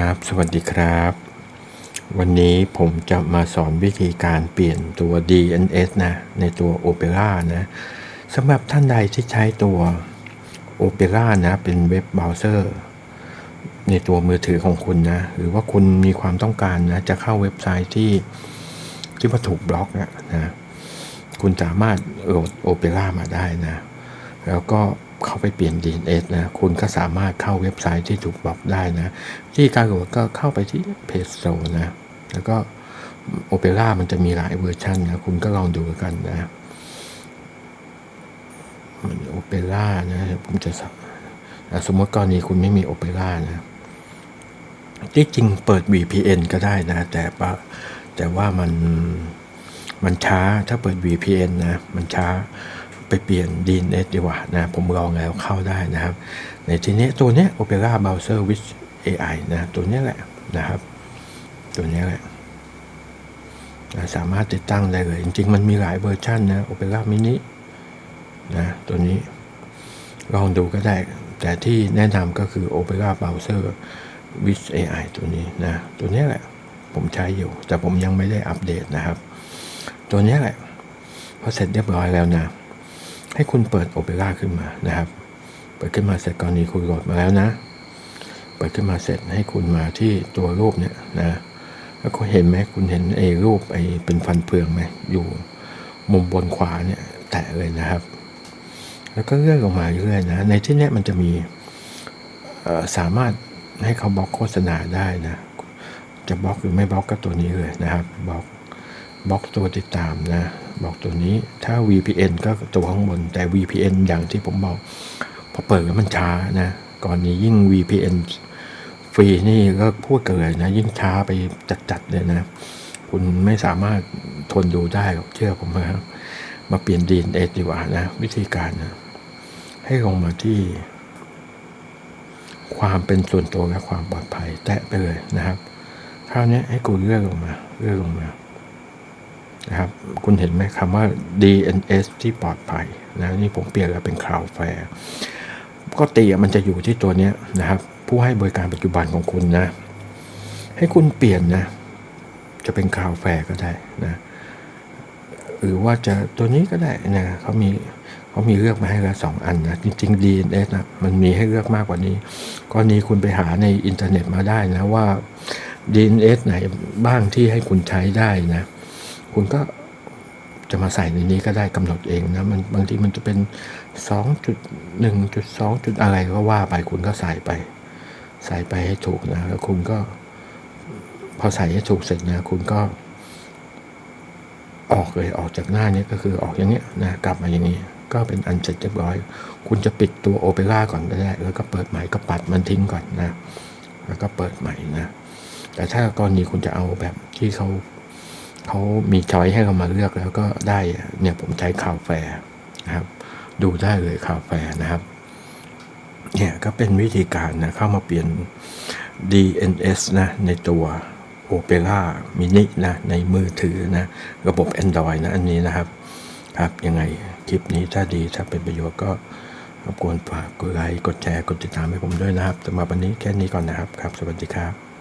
ครับ สวัสดีครับ วันนี้ผมจะมาสอนวิธีการเปลี่ยนตัว DNS นะในตัว Opera นะสำหรับท่านใดที่ใช้ตัว Opera นะเป็นเว็บเบราว์เซอร์ ในตัวมือถือของคุณนะ หรือว่าคุณมีความต้องการนะจะเข้าเว็บไซต์ที่ที่ว่าถูกบล็อกนะนะคุณสามารถโหลด Opera มาได้นะ แล้วก็ เข้าไปเปลี่ยน DNS นะคุณก็สามารถเข้าเว็บไซต์ที่ถูกบล็อกได้นะที่การโหลดก็เข้าไปที่ Play Store นะแล้วก็ Opera มันจะมีหลายเวอร์ชันนะคุณก็ลองดูกันนะมัน Opera นะผมจะสสมมติกรณีคุณไม่มี Opera นะที่จริงเปิด VPN ก็ได้นะ แต่ว่าแต่ว่ามันมันช้าถ้าเปิด VPN นะ มันช้า ไปเปลี่ยน DNS ดีกว่านะผมลองแล้วเข้าได้นะครับ ในทีนี้ตัวเนี้ย Opera Browser with AI นะตัวนี้แหละนะครับ ตัวนี้แหละนะสามารถติดตั้งได้เลย จริง ๆ มันมีหลายเวอร์ชันนะ Opera Mini นะตัวนี้ลองดูก็ได้ แต่ที่แนะนำก็คือ Opera Browser with AI ตัวนี้นะตัวนี้แหละผมใช้อยู่ แต่ผมยังไม่ได้อัปเดตนะครับ ตัวนี้แหละพอเสร็จเรียบร้อยแล้วนะ ให้คุณเปิด Opera ขึ้นมานะครับ เปิดขึ้นมาเสร็จกรณีคุณโหลดมาแล้วนะ เปิดขึ้นมาเสร็จให้คุณมาที่ตัวรูปเนี่ยนะแล้วคุณเห็นไหมคุณเห็นไอ้รูปไอ้เป็นฟันเฟืองไหมอยู่มุมบนขวาเนี่ยแตะเลยนะครับ แล้วก็เลื่อนลงมาเรื่อยๆนะ ในที่นี้มันจะมีสามารถให้เขาบล็อกโฆษณาได้นะ จะบล็อกหรือไม่บล็อกก็ตัวนี้เลยนะครับบล็อก บล็อกตัวติดตามนะบล็อกตัวนี้ถ้า VPN ก็ตัวข้างบน แต่ VPN อย่างที่ผมบอก พอเปิดแล้วมันช้านะก่อนนี้ยิ่ง VPN ฟรีนี่ก็พูดเกันนะ ยิ่งช้าไปจัดๆเลยนะ คุณไม่สามารถทนดูได้หรอกเชื่อผมนะมาเปลี่ยน DNS ดีกว่านะ วิธีการนะให้ลงมาที่ ความเป็นส่วนตัวและความปลอดภัยแตะไปเลยนะครับคราวนี้ให้กูเลื่อนลงมาเลื่อนลงมา นะครับ คุณเห็นไหมคำว่า DNS ที่ปลอดภัยนะนี่ผมเปลี่ยนแล้วเป็น Cloud f a r e ปกติอะมันจะอยู่ที่ตัวนี้นะครับ ผู้ให้บริการปัจจุบันของคุณนะ ให้คุณเปลี่ยนนะ จะเป็น Cloudflare ก็ได้นะหรือว่าจะตัวนี้ก็ได้นะเขามีเขามีเลือกมาให้แล้วสองอันนะจริง ๆ DNS นะมันมีให้เลือกมากกว่านี้กรณีคุณไปหาในอินเทอร์เน็ตมาได้นะว่า DNS ไหนบ้างที่ให้คุณใช้ได้นะ คุณก็จะมาใส่ในนี้ก็ได้กำหนดเองนะมันบางทีมันจะเป็น 2.1.2จุดอะไรก็ว่าไปคุณก็ใส่ไป ใส่ไปให้ถูกนะแล้วคุณก็ พอใส่ให้ถูกเสร็จนะ คุณก็ ออกเลยออกจากหน้านี้ก็คือออกอย่างเงี้ยนะกลับมาอย่างนี้ ก็เป็นอันเสร็จเรียบร้อย คุณจะปิดตัวโอเปร่าก่อนก็ได้ แล้วก็เปิดใหม่ก็ปัดมันทิ้งก่อนนะ แล้วก็เปิดใหม่นะ แต่ถ้ากรณีคุณจะเอาแบบที่เขา เขามีช้อยให้เรามาเลือกแล้วก็ได้เนี่ยผมใช้ข่าแฟนะครับ ดูได้เลยข่าแฟนะครับ เนี่ยก็เป็นวิธีการนะเข้ามาเปลี่ยน DNS นะในตัว Opera Mini นะในมือถือนะระบบ Android นะอันนี้นะครับครับ ยังไงคลิปนี้ถ้าดีถ้าเป็นประโยชน์ก็รบกวนฝากกดไลค์กดแชร์กดติดตามให้ผมด้วยนะครับสำหรับวันนี้แค่นี้ก่อนนะครับครับ สวัสดีครับ